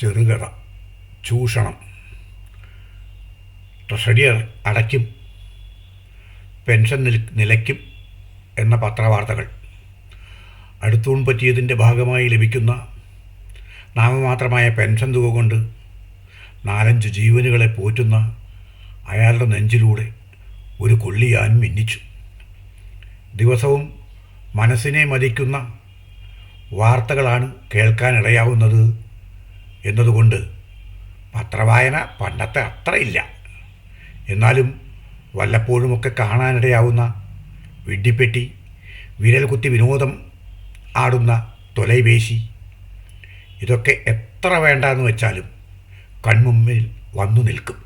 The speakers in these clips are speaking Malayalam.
ചെറുകഥ ചൂഷണം. ട്രഷറിയർ അടയ്ക്കും. പെൻഷൻ നിലയ്ക്കും എന്ന പത്രവാർത്തകൾ. അടുത്തൂൺ പറ്റിയതിന്റെ ഭാഗമായി ലഭിക്കുന്ന നാമമാത്രമായ പെൻഷൻ തുക കൊണ്ട് നാലഞ്ച് ജീവനുകളെ പോറ്റുന്ന അയാളുടെ നെഞ്ചിലൂടെ ഒരു കൊള്ളിയാൻ മിന്നിച്ചു. ദിവസവും മനസ്സിനെ മതിക്കുന്ന വാർത്തകളാണ് കേൾക്കാനിടയാവുന്നത് എന്നതുകൊണ്ട് പത്രവായന പണ്ടത്തെ അത്രയില്ല എന്നാലും വല്ലപ്പോഴുമൊക്കെ കാണാനിടയാവുന്ന വിഡ്ഢിപ്പെട്ടി വിരൽ കുത്തി വിനോദം ആടുന്ന തൊലൈവേശി ഇതൊക്കെ എത്ര വേണ്ടാന്ന് വെച്ചാലും കൺമുമ്പിൽ വന്നു നിൽക്കും.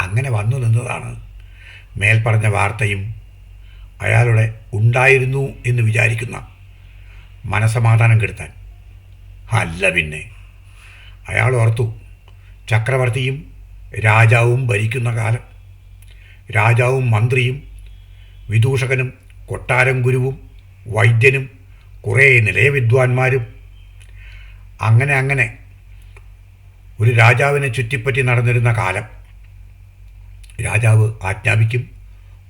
അങ്ങനെ വന്നു നിന്നതാണ് മേൽപ്പറഞ്ഞ വാർത്തയും അയാളുടെ ഉണ്ടായിരുന്നു എന്ന് വിചാരിക്കുന്ന മനസമാധാനം കെടുത്താൻ. അല്ല പിന്നെ. അയാൾ ഓർത്തു ചക്രവർത്തിയും രാജാവും ഭരിക്കുന്ന കാലം. രാജാവും മന്ത്രിയും വിദൂഷകനും കൊട്ടാരം ഗുരുവും വൈദ്യനും കുറേ നിലയവിദ്വാൻമാരും അങ്ങനെ അങ്ങനെ ഒരു രാജാവിനെ ചുറ്റിപ്പറ്റി നടന്നിരുന്ന കാലം. രാജാവ് ആജ്ഞാപിക്കും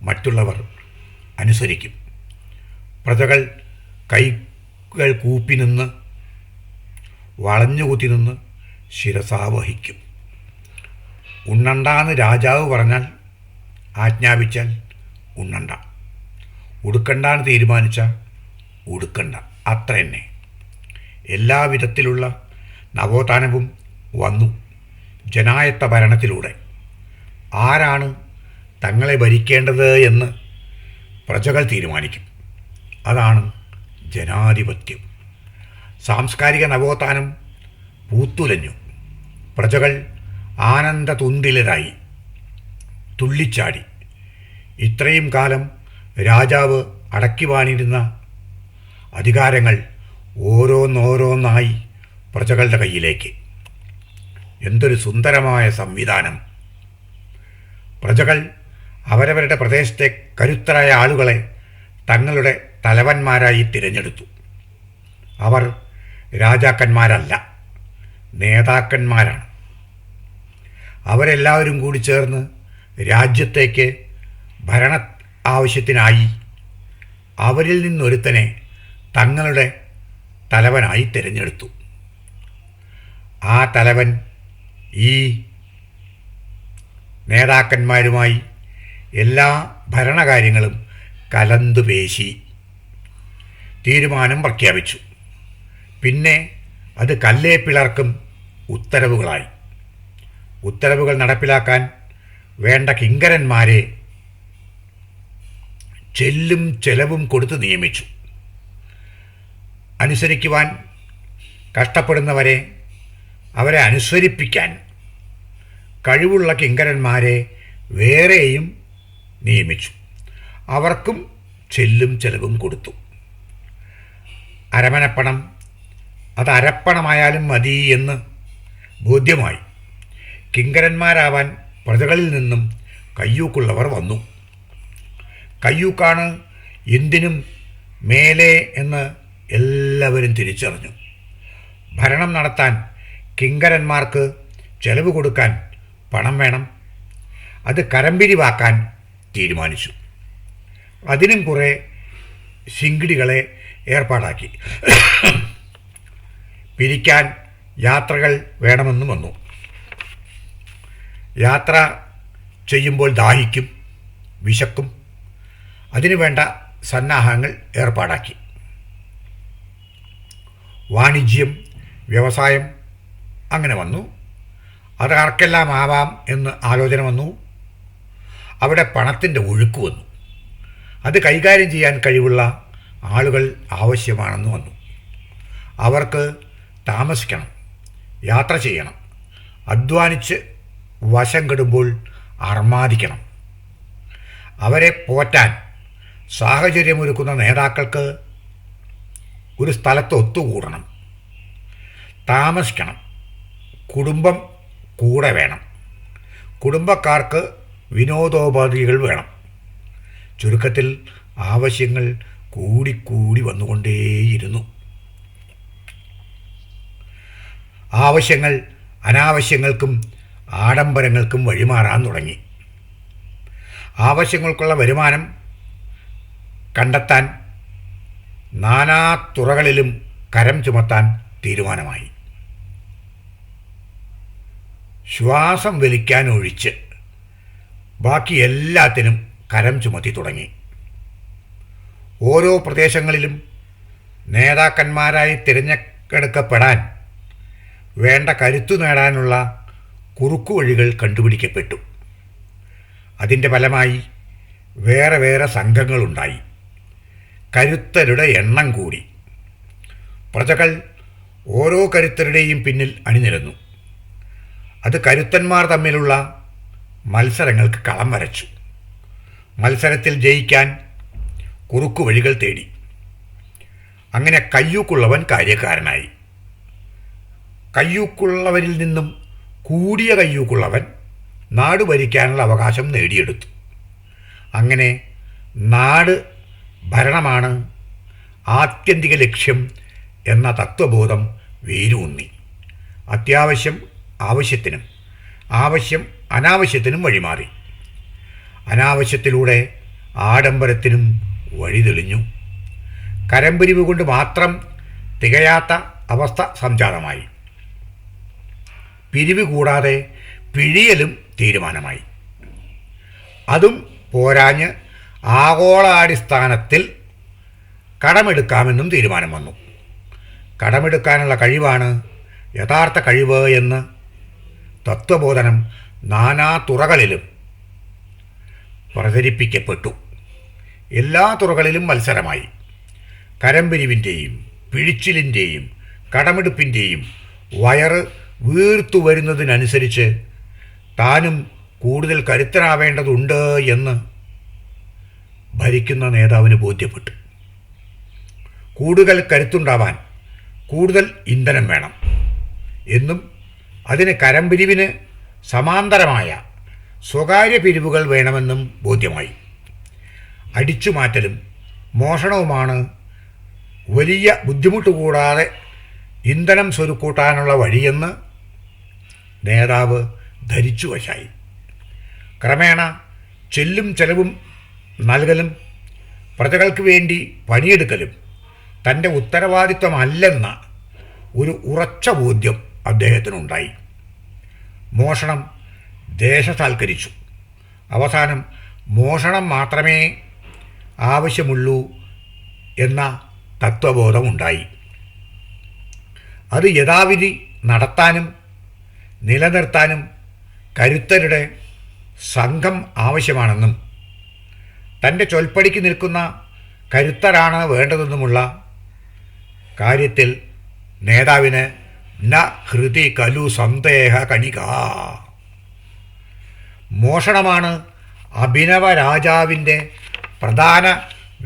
മറ്റുള്ളവർ അനുസരിക്കും. പ്രജകൾ കൈകൾ കൂപ്പി നിന്ന് വളഞ്ഞുകുത്തി നിന്ന് ശിരസാവഹിക്കും. ഉണ്ണണ്ടാന്ന് രാജാവ് പറഞ്ഞാൽ ആജ്ഞാപിച്ചാൽ ഉണ്ണണ്ട. ഉടുക്കണ്ടാന്ന് തീരുമാനിച്ചാൽ ഉടുക്കണ്ട. അത്ര തന്നെ. എല്ലാ വിധത്തിലുള്ള നവോത്ഥാനവും വന്നു ജനായത്ത ഭരണത്തിലൂടെ. ആരാണ് തങ്ങളെ ഭരിക്കേണ്ടത് എന്ന് പ്രജകൾ തീരുമാനിക്കും. അതാണ് ജനാധിപത്യം. സാംസ്കാരിക നവോത്ഥാനം പൂത്തുലഞ്ഞു. പ്രജകൾ ആനന്ദതുന്തിലരായി തുള്ളിച്ചാടി. ഇത്രയും കാലം രാജാവ് അടക്കി വാണിരുന്ന അധികാരങ്ങൾ ഓരോന്നോരോന്നായി പ്രജകളുടെ കയ്യിലേക്ക്. എന്തൊരു സുന്ദരമായ സംവിധാനം. പ്രജകൾ അവരവരുടെ പ്രദേശത്തെ കരുത്തരായ ആളുകളെ തങ്ങളുടെ തലവന്മാരായി തിരഞ്ഞെടുത്തു. അവർ രാജാക്കന്മാരല്ല നേതാക്കന്മാരാണ്. അവരെല്ലാവരും കൂടി ചേർന്ന് രാജ്യത്തേക്ക് ഭരണ ആവശ്യത്തിനായി അവരിൽ നിന്നൊരുത്തനെ തങ്ങളുടെ തലവനായി തിരഞ്ഞെടുത്തു. ആ തലവൻ ഈ നേതാക്കന്മാരുമായി എല്ലാ ഭരണകാര്യങ്ങളും കലന്തു പേശി തീരുമാനം പ്രഖ്യാപിച്ചു. പിന്നെ അത് കല്ലേ പിളർക്കും ഉത്തരവുകളായി. ഉത്തരവുകൾ നടപ്പിലാക്കാൻ വേണ്ട കിങ്കരന്മാരെ ചെല്ലും ചെലവും കൊടുത്ത് നിയമിച്ചു. അനുസരിക്കുവാൻ കഷ്ടപ്പെടുന്നവരെ അവരെ അനുസരിപ്പിക്കാൻ കഴിവുള്ള കിങ്കരന്മാരെ വേറെയും നിയമിച്ചു. അവർക്കും ചെല്ലും ചെലവും കൊടുത്തു. അരമനപ്പണം അത് അരപ്പണമായാലും മതി എന്ന് ബോധ്യമായി. കിങ്കരന്മാരാവാൻ പ്രജകളിൽ നിന്നും കയ്യൂക്കുള്ളവർ വന്നു. കയ്യൂക്കാണ് എന്തിനും മേലെ എന്ന് എല്ലാവരും തിരിച്ചറിഞ്ഞു. ഭരണം നടത്താൻ കിങ്കരന്മാർക്ക് ചെലവ് കൊടുക്കാൻ പണം വേണം. അത് കരമ്പിരിവാക്കാൻ തീരുമാനിച്ചു. അതിനും കുറേ ശിങ്കിടികളെ ഏർപ്പാടാക്കി. പിരിക്കാൻ യാത്രകൾ വേണമെന്നും വന്നു. യാത്ര ചെയ്യുമ്പോൾ ദാഹിക്കും വിശക്കും. അതിനു വേണ്ട സന്നാഹങ്ങൾ ഏർപ്പാടാക്കി. വാണിജ്യം വ്യവസായം അങ്ങനെ വന്നു. അത് ആർക്കെല്ലാം ആവാം എന്ന് ആലോചന വന്നു. അവിടെ പണത്തിന്റെ ഒഴുക്ക് വന്നു. അത് കൈകാര്യം ചെയ്യാൻ കഴിവുള്ള ആളുകൾ ആവശ്യമാണെന്ന് വന്നു. അവർക്ക് താമസിക്കണം യാത്ര ചെയ്യണം അധ്വാനിച്ച് വശം കെടുമ്പോൾ അർമാദിക്കണം. അവരെ പോറ്റാൻ സാഹചര്യമൊരുക്കുന്ന നേതാക്കൾക്ക് ഒരു സ്ഥലത്ത് ഒത്തുകൂടണം. താമസിക്കണം. കുടുംബം കൂടെ വേണം. കുടുംബക്കാർക്ക് വിനോദോപാധികൾ വേണം. ചുരുക്കത്തിൽ ആവശ്യങ്ങൾ കൂടിക്കൂടി വന്നുകൊണ്ടേയിരുന്നു. ആവശ്യങ്ങൾ അനാവശ്യങ്ങൾക്കും ആഡംബരങ്ങൾക്കും വഴിമാറാൻ തുടങ്ങി. ആവശ്യങ്ങൾക്കുള്ള വരുമാനം കണ്ടെത്താൻ നാനാ തുറകളിലും കരം ചുമത്താൻ തീരുമാനമായി. ശ്വാസം വലിക്കാൻ ഒഴിച്ച് ബാക്കി എല്ലാത്തിനും കരം ചുമത്തി തുടങ്ങി. ഓരോ പ്രദേശങ്ങളിലും നേതാക്കന്മാരായി തിരഞ്ഞെടുക്കപ്പെടാൻ വേണ്ട കരുത്തു നേടാനുള്ള കുറുക്കുവഴികൾ കണ്ടുപിടിക്കപ്പെട്ടു. അതിന്റെ ഫലമായി വേറെ വേറെ സംഘങ്ങളുണ്ടായി. കരുത്തരുടെ എണ്ണം കൂടി. പ്രജകൾ ഓരോ കരുത്തരുടെയും പിന്നിൽ അണിനിരന്നു. അത് കരുത്തന്മാർ തമ്മിലുള്ള മത്സരങ്ങൾക്ക് കളം വരച്ചു. മത്സരത്തിൽ ജയിക്കാൻ കുറുക്കു വഴികൾ തേടി. അങ്ങനെ കയ്യൂക്കുള്ളവൻ കാര്യക്കാരനായി. കയ്യൂക്കുള്ളവരിൽ നിന്നും കൂടിയ കയ്യൂക്കുള്ളവൻ നാട് ഭരിക്കാനുള്ള അവകാശം നേടിയെടുത്തു. അങ്ങനെ നാട് ഭരണമാണ് ആത്യന്തിക ലക്ഷ്യം എന്ന തത്വബോധം വേരൂന്നി. അത്യാവശ്യം ആവശ്യത്തിനും ആവശ്യം അനാവശ്യത്തിനും വഴിമാറി. അനാവശ്യത്തിലൂടെ ആഡംബരത്തിനും വഴിതെളിഞ്ഞു കരമ്പിരിവ് കൊണ്ട് മാത്രം തികയാത്ത അവസ്ഥ സംജാതമായി. പിരിവ് കൂടാതെ പിഴിയലും തീരുമാനമായി. അതും പോരാഞ്ഞ് ആഗോളാടിസ്ഥാനത്തിൽ കടമെടുക്കാമെന്നും തീരുമാനം വന്നു. കടമെടുക്കാനുള്ള കഴിവാണ് യഥാർത്ഥ കഴിവ് എന്ന് തത്വബോധനം നാനാ തുറകളിലും പ്രചരിപ്പിക്കപ്പെട്ടു. എല്ലാ തുറകളിലും മത്സരമായി. കരംപിരിവിന്റെയും പിഴിച്ചിലിന്റെയും കടമെടുപ്പിന്റെയും വയറ് വീർത്തു വരുന്നതിനനുസരിച്ച് താനും കൂടുതൽ കരുത്തരാവേണ്ടതുണ്ട് എന്ന് ഭരിക്കുന്ന നേതാവിന് ബോധ്യപ്പെട്ടു. കൂടുതൽ കരുത്തുണ്ടാവാൻ കൂടുതൽ ഇന്ധനം വേണം എന്നും അതിന് കരംപിരിവിന് സമാന്തരമായ സ്വകാര്യ പിരിവുകൾ വേണമെന്നും ബോധ്യമായി. അടിച്ചുമാറ്റലും മോഷണവുമാണ് വലിയ ബുദ്ധിമുട്ട് കൂടാതെ ഇന്ധനം സ്വരുക്കൂട്ടാനുള്ള വഴിയെന്ന് നേതാവ് ധരിച്ചു വശായി. ക്രമേണ ചെല്ലും ചെലവും നൽകലും പ്രജകൾക്ക് വേണ്ടി പണിയെടുക്കലും തന്റെ ഉത്തരവാദിത്വമല്ലെന്ന ഒരു ഉറച്ച ബോധ്യം അദ്ദേഹത്തിനുണ്ടായി. മോഷണം ദേശസാൽക്കരിച്ചു. അവസാനം മോഷണം മാത്രമേ ആവശ്യമുള്ളൂ എന്ന തത്വബോധമുണ്ടായി. അത് യഥാവിധി നടത്താനും നിലനിർത്താനും കരുത്തരുടെ സംഘം ആവശ്യമാണെന്നും തന്റെ ചൊൽപ്പടിക്ക് നിൽക്കുന്ന കരുത്തരാണ് വേണ്ടതെന്നുമുള്ള കാര്യത്തിൽ നേതാവിന് ന ഹൃതി കലു സന്ദേഹ കണിക. മോഷണമാണ് അഭിനവ രാജാവിന്റെ പ്രധാന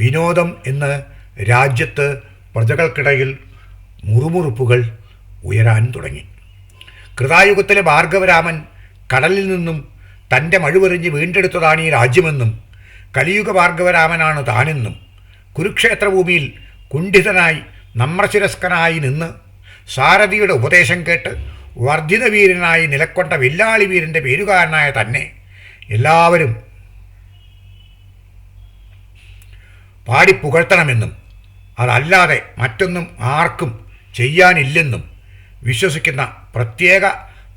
വിനോദം എന്ന് രാജ്യത്ത് പ്രജകൾക്കിടയിൽ മുറുമുറുപ്പുകൾ ഉയരാൻ തുടങ്ങി. കൃതായുഗത്തിലെ ഭാർഗവരാമൻ കടലിൽ നിന്നും തന്റെ മഴുവെറിഞ്ഞ് വീണ്ടെടുത്തതാണ് ഈ രാജ്യമെന്നും കലിയുഗ ഭാർഗവരാമനാണ് താനെന്നും കുരുക്ഷേത്രഭൂമിയിൽ കുണ്ഠിതനായി നമ്രശിരസ്കനായി നിന്ന് സാരഥിയുടെ ഉപദേശം കേട്ട് വർദ്ധിത വീരനായി നിലക്കൊണ്ട വില്ലാളി വീരന്റെ പേരുകാരനായ തന്നെ എല്ലാവരും പാടിപ്പുകഴ്ത്തണമെന്നും അതല്ലാതെ മറ്റൊന്നും ആർക്കും ചെയ്യാനില്ലെന്നും വിശ്വസിക്കുന്ന പ്രത്യേക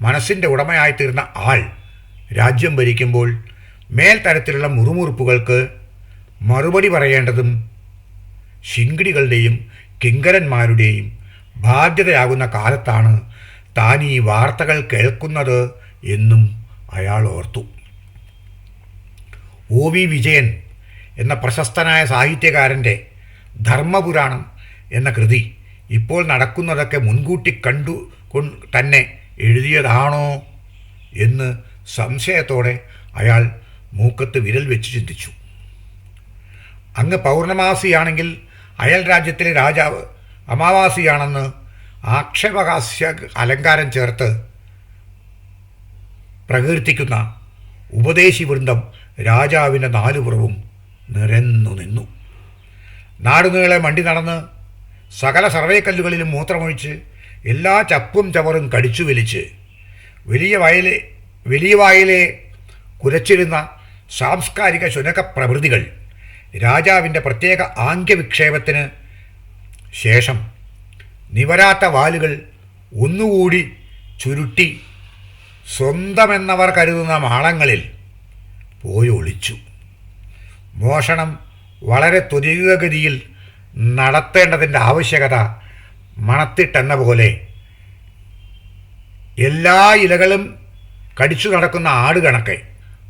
മനസ്സിന്റെ ഉടമയായിത്തീർന്ന ആൾ രാജ്യം ഭരിക്കുമ്പോൾ മേൽത്തരത്തിലുള്ള മുറുമുറുപ്പുകൾക്ക് മറുപടി പറയേണ്ടതും ശിങ്കിടികളുടെയും കിങ്കരന്മാരുടെയും ബാധ്യതയാകുന്ന കാലത്താണ് താൻ ഈ വാർത്തകൾ കേൾക്കുന്നത് എന്നും അയാൾ ഓർത്തു. ഒ വി വിജയൻ എന്ന പ്രശസ്തനായ സാഹിത്യകാരന്റെ ധർമ്മപുരാണം എന്ന കൃതി ഇപ്പോൾ നടക്കുന്നതൊക്കെ മുൻകൂട്ടി കണ്ടു തന്നെ എഴുതിയതാണോ എന്ന് സംശയത്തോടെ അയാൾ മൂക്കത്ത് വിരൽ വെച്ച് ചിന്തിച്ചു. അങ്ങ് പൗർണമാസിയാണെങ്കിൽ അയൽ രാജ്യത്തിലെ രാജാവ് അമാവാസിയാണെന്ന് ആക്ഷേപഹാസ്യ അലങ്കാരം ചേർത്ത് പ്രകീർത്തിക്കുന്ന ഉപദേശി വൃന്ദം രാജാവിന്റെ നാലുപുറവും നിരന്നു നിന്നു. നാടുനീളെ മണ്ടി നടന്ന് സകല സർവേക്കല്ലുകളിലും മൂത്രമൊഴിച്ച് എല്ലാ ചപ്പും ചവറും കടിച്ചു വലിച്ച് വലിയ വയലെ വലിയ വായിലെ കുരച്ചിരുന്ന സാംസ്കാരിക ശുനക പ്രവൃത്തികൾ രാജാവിന്റെ പ്രത്യേക ആംഗ്യവിക്ഷേപത്തിന് ശേഷം നിവരാത്ത വാലുകൾ ഒന്നുകൂടി ചുരുട്ടി സ്വന്തമെന്നവർ കരുതുന്ന മാളങ്ങളിൽ പോയി ഒളിച്ചു. മോഷണം വളരെ ത്വരിതഗതിയിൽ നടത്തേണ്ടതിന്റെ ആവശ്യകത മണത്തിട്ടെന്ന പോലെ എല്ലാ ഇലകളും കടിച്ചു നടക്കുന്ന ആട് കണക്കെ.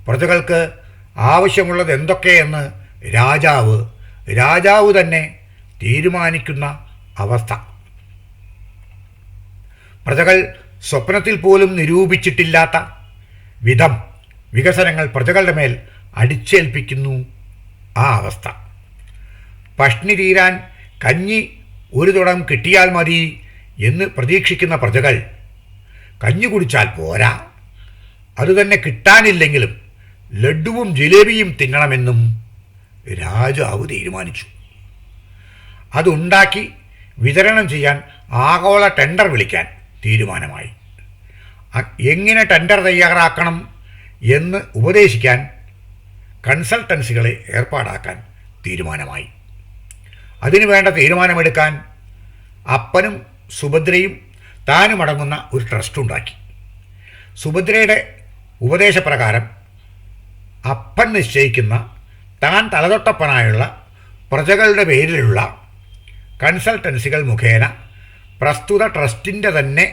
പ്രജകൾക്ക് ആവശ്യമുള്ളത് എന്തൊക്കെയെന്ന് രാജാവ് രാജാവ് തന്നെ തീരുമാനിക്കുന്ന അവസ്ഥ. പ്രജകൾ സ്വപ്നത്തിൽ പോലും നിരൂപിച്ചിട്ടില്ലാത്ത വിധം വികസനങ്ങൾ പ്രജകളുടെ മേൽ അടിച്ചേൽപ്പിക്കുന്നു ആ അവസ്ഥ. പഷ്ണി തീരാൻ കഞ്ഞി ഒരു തുടം കിട്ടിയാൽ മതി എന്ന് പ്രതീക്ഷിക്കുന്ന പ്രജകൾ കഞ്ഞി കുടിച്ചാൽ പോരാ. അതുതന്നെ കിട്ടാനില്ലെങ്കിലും ലഡുവും ജിലേബിയും തിന്നണമെന്നും രാജാവ് തീരുമാനിച്ചു. അതുണ്ടാക്കി വിതരണം ചെയ്യാൻ ആഗോള ടെൻഡർ വിളിക്കാൻ തീരുമാനമായി. എങ്ങനെ ടെൻഡർ തയ്യാറാക്കണം എന്ന് ഉപദേശിക്കാൻ കൺസൾട്ടൻസികളെ ഏർപ്പാടാക്കാൻ തീരുമാനമായി. അതിനു വേണ്ട തീരുമാനമെടുക്കാൻ അപ്പനും സുഭദ്രയും താനും അടങ്ങുന്ന ഒരു ട്രസ്റ്റ് ഉണ്ടാക്കി. സുഭദ്രയുടെ ഉപദേശപ്രകാരം അപ്പൻ നിശ്ചയിക്കുന്ന താൻ തലതൊട്ടപ്പനായുള്ള പ്രജകളുടെ പേരിലുള്ള കൺസൾട്ടൻസികൾ മുഖേന പ്രസ്തുത ട്രസ്റ്റിന്റെ തന്നെ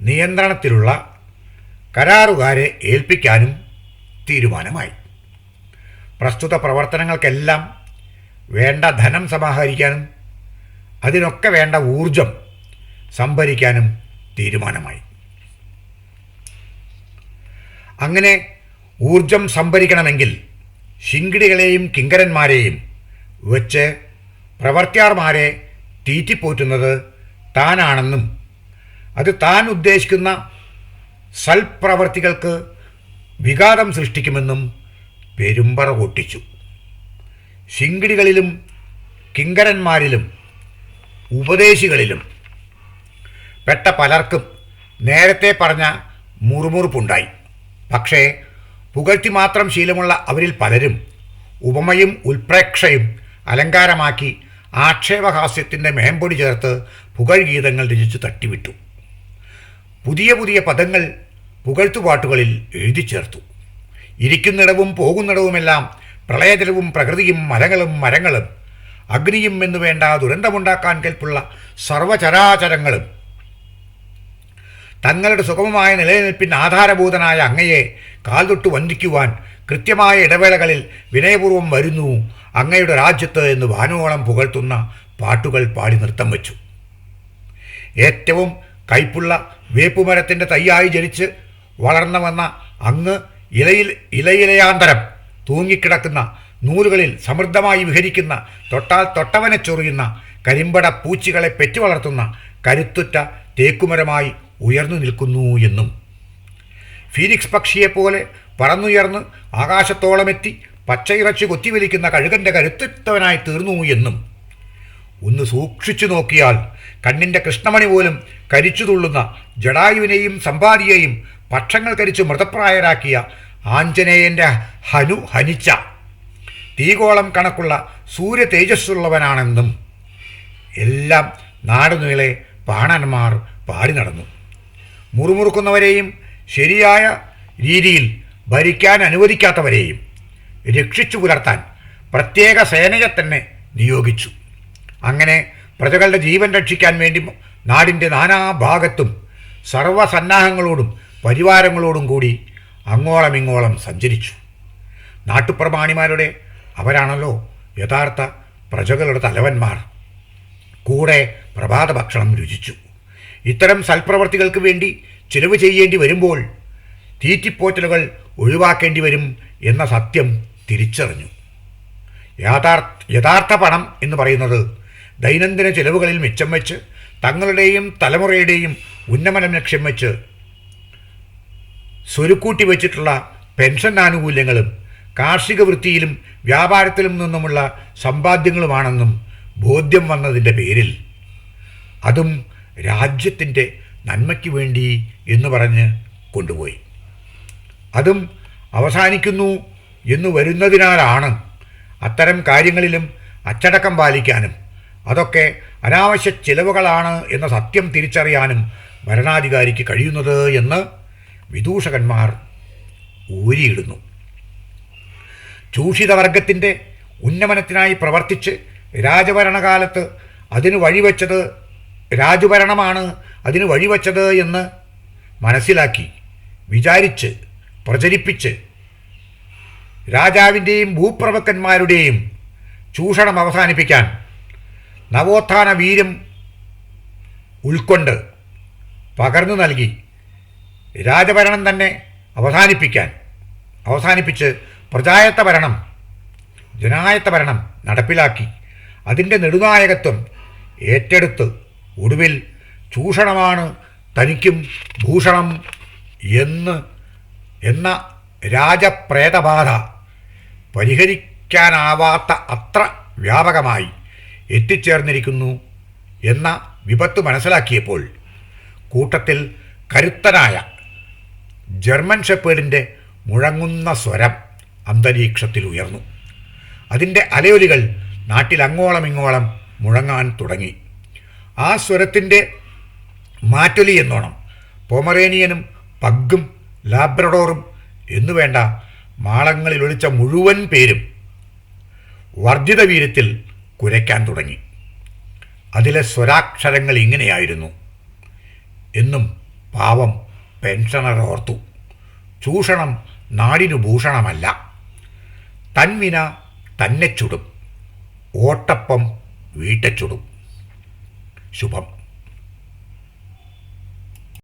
നിയന്ത്രണത്തിലുള്ള കരാറുകാരെ ഏൽപ്പിക്കാനും തീരുമാനമായി. പ്രസ്തുത പ്രവർത്തനങ്ങൾക്കെല്ലാം വേണ്ട ധനം സമാഹരിക്കാനും അതിനൊക്കെ വേണ്ട ഊർജം സംഭരിക്കാനും തീരുമാനമായി. അങ്ങനെ ഊർജം സംഭരിക്കണമെങ്കിൽ ശിങ്കിടികളെയും കിങ്കരന്മാരെയും വെച്ച് പ്രവർത്തിയാർമാരെ തീറ്റിപ്പോറ്റുന്നത് താനാണെന്നും അത് താൻ ഉദ്ദേശിക്കുന്ന സൽപ്രവർത്തികൾക്ക് വിഘാതം സൃഷ്ടിക്കുമെന്നും പെരുമ്പറ പൊട്ടിച്ചു ശിങ്കിടികളിലും കിങ്കരന്മാരിലും ഉപദേശികളിലും പെട്ട പലർക്കും നേരത്തെ പറഞ്ഞ മുറുമുറുപ്പുണ്ടായി. പക്ഷേ പുകഴ്ത്തി മാത്രം ശീലമുള്ള അവരിൽ പലരും ഉപമയും ഉൽപ്രേക്ഷയും അലങ്കാരമാക്കി ആക്ഷേപഹാസ്യത്തിന്റെ മേമ്പൊടി ചേർത്ത് പുകഴ്ഗീതങ്ങൾ രചിച്ച് തട്ടിവിട്ടു. പുതിയ പുതിയ പദങ്ങൾ പുകഴ്ത്തുപാട്ടുകളിൽ എഴുതി ചേർത്തു ഇരിക്കുന്നിടവും പോകുന്നിടവുമെല്ലാം പ്രളയജലവും പ്രകൃതിയും മലകളും മരങ്ങളും അഗ്നിയും എന്നു വേണ്ട ദുരന്തമുണ്ടാക്കാൻ കെൽപ്പുള്ള സർവചരാചരങ്ങളും തങ്ങളുടെ സുഗമമായ നിലനിൽപ്പിന് ആധാരഭൂതനായ അങ്ങയെ കാൽതൊട്ട് വന്ദിക്കുവാൻ കൃത്യമായ ഇടവേളകളിൽ വിനയപൂർവം വരുന്നു അങ്ങയുടെ രാജ്യത്ത് എന്ന് വാനോളം പുകഴ്ത്തുന്ന പാട്ടുകൾ പാടി നൃത്തം വച്ചു. ഏറ്റവും കയ്പുള്ള വേപ്പുമരത്തിന്റെ തൈയായി ജനിച്ച് വളർന്നു വന്ന അങ്ങ് ഇലയിൽ ഇലയിലയാന്തരം തൂങ്ങിക്കിടക്കുന്ന നൂലുകളിൽ സമൃദ്ധമായി വിഹരിക്കുന്ന തൊട്ടാൽ തൊട്ടവനെ ചൊറിയുന്ന കരിമ്പട പൂച്ചികളെ പെറ്റു വളർത്തുന്ന കരുത്തുറ്റ തേക്കുമരമായി ഉയർന്നു നിൽക്കുന്നു എന്നും. ഫീനിക്സ് പക്ഷിയെപ്പോലെ പറന്നുയർന്ന് ആകാശത്തോളമെത്തി പച്ചയിറച്ചി കൊത്തിവലിക്കുന്ന കഴുകന്റെ കരുത്തുറ്റവനായി തീർന്നു എന്നും. ഒന്ന് സൂക്ഷിച്ചു നോക്കിയാൽ കണ്ണിന്റെ കൃഷ്ണമണി പോലും കരിച്ചു തുള്ളുന്ന ജടായുവിനെയും സമ്പാദിയെയും പക്ഷങ്ങൾ കരിച്ചു മൃതപ്രായരാക്കിയ ആഞ്ജനേയന്റെ ഹനു ഹനിച്ച. തീകോളം കണക്കുള്ള സൂര്യ തേജസ്സുള്ളവനാണെന്നും എല്ലാം നാടുനീളെ പാണന്മാർ പാടി നടന്നു. മുറുമുറുക്കുന്നവരെയും ശരിയായ രീതിയിൽ ഭരിക്കാൻ അനുവദിക്കാത്തവരെയും രക്ഷിച്ചു പുലർത്താൻ പ്രത്യേക സേനയെ തന്നെ നിയോഗിച്ചു. അങ്ങനെ പ്രജകളുടെ ജീവൻ രക്ഷിക്കാൻ വേണ്ടി നാടിന്റെ നാനാഭാഗത്തും സർവസന്നാഹങ്ങളോടും പരിവാരങ്ങളോടും കൂടി അങ്ങോളം ഇങ്ങോളം സഞ്ചരിച്ചു. നാട്ടുപ്രമാണിമാരുടെ അവരാണല്ലോ യഥാർത്ഥ പ്രജകളുടെ തലവന്മാർ. കൂടെ പ്രഭാത ഭക്ഷണം രുചിച്ചു. ഇത്തരം സൽപ്രവർത്തികൾക്ക് വേണ്ടി ചിലവ് ചെയ്യേണ്ടി വരുമ്പോൾ തീറ്റിപ്പോറ്റലുകൾ ഒഴിവാക്കേണ്ടി വരും എന്ന സത്യം തിരിച്ചറിഞ്ഞു. യാഥാർത്ഥ യഥാർത്ഥ പണം എന്ന് പറയുന്നത് ദൈനംദിന ചെലവുകളിൽ മിച്ചം വെച്ച് തങ്ങളുടെയും തലമുറയുടെയും ഉന്നമനം ലക്ഷ്യം വെച്ച് സ്വരുക്കൂട്ടി വെച്ചിട്ടുള്ള പെൻഷൻ ആനുകൂല്യങ്ങളും കാർഷിക വൃത്തിയിലും വ്യാപാരത്തിലും നിന്നുമുള്ള സമ്പാദ്യങ്ങളുമാണെന്നും ബോധ്യം വന്നതിന്റെ പേരിൽ. അതും രാജ്യത്തിന്റെ നന്മയ്ക്ക് വേണ്ടി എന്ന് പറഞ്ഞ് കൊണ്ടുപോയി. അതും അവസാനിക്കുന്നു എന്നു വരുന്നതിനാലാണ് അത്തരം കാര്യങ്ങളിലും അച്ചടക്കം പാലിക്കാനും അതൊക്കെ അനാവശ്യ ചിലവുകളാണ് എന്ന സത്യം തിരിച്ചറിയാനും ഭരണാധികാരിക്ക് കഴിയുന്നത് എന്ന് വിദൂഷകന്മാർ ഊരിയിടുന്നു. ചൂഷിതവർഗത്തിന്റെ ഉന്നമനത്തിനായി പ്രവർത്തിച്ച് രാജഭരണകാലത്ത് അതിന് വഴിവെച്ചത് രാജഭരണമാണ് അതിന് വഴിവെച്ചത് എന്ന് മനസ്സിലാക്കി വിചാരിച്ച് പ്രചരിപ്പിച്ച് രാജാവിന്റെയും ഭൂപ്രഭുക്കന്മാരുടെയും ചൂഷണം അവസാനിപ്പിക്കാൻ നവോത്ഥാന വീര്യം ഉൾക്കൊണ്ട് പകർന്നു നൽകി. രാജഭരണം തന്നെ അവസാനിപ്പിക്കാൻ അവസാനിപ്പിച്ച് പ്രജായത്ത ഭരണം ജനായത്ത ഭരണം നടപ്പിലാക്കി. അതിന്റെ നെടുനായകത്വം ഏറ്റെടുത്ത് ഒടുവിൽ ചൂഷണമാണ് തനിക്കും ഭൂഷണം എന്ന് എന്ന രാജപ്രേതബാധ പരിഹരിക്കാനാവാത്ത അത്ര വ്യാപകമായി എത്തിച്ചേർന്നിരിക്കുന്നു എന്ന വിപത്ത് മനസ്സിലാക്കിയപ്പോൾ കൂട്ടത്തിൽ കരുത്തനായ ജർമ്മൻ ഷെപ്പേഡിന്റെ മുഴങ്ങുന്ന സ്വരം അന്തരീക്ഷത്തിൽ ഉയർന്നു. അതിന്റെ അലയൊലികൾ നാട്ടിലങ്ങോളം ഇങ്ങോളം മുഴങ്ങാൻ തുടങ്ങി. ആ സ്വരത്തിന്റെ മാറ്റൊലി എന്നോണം പോമറേനിയനും പഗ്ഗും ലാബ്രഡോറും എന്നുവേണ്ട മാളങ്ങളിൽ ഒളിച്ച മുഴുവൻ പേരും വർദ്ധിത വീര്യത്തിൽ കുരയ്ക്കാൻ തുടങ്ങി. അതിലെ സ്വരാക്ഷരങ്ങൾ ഇങ്ങനെയായിരുന്നു. എന്നും പാവം പെൻഷനർ ഓർത്തു. ചൂഷണം നാടിനു ഭൂഷണമല്ല. തന്മിന തന്നെ ചുടും. ഓട്ടപ്പം വീട്ടച്ചുടും. ശുഭം.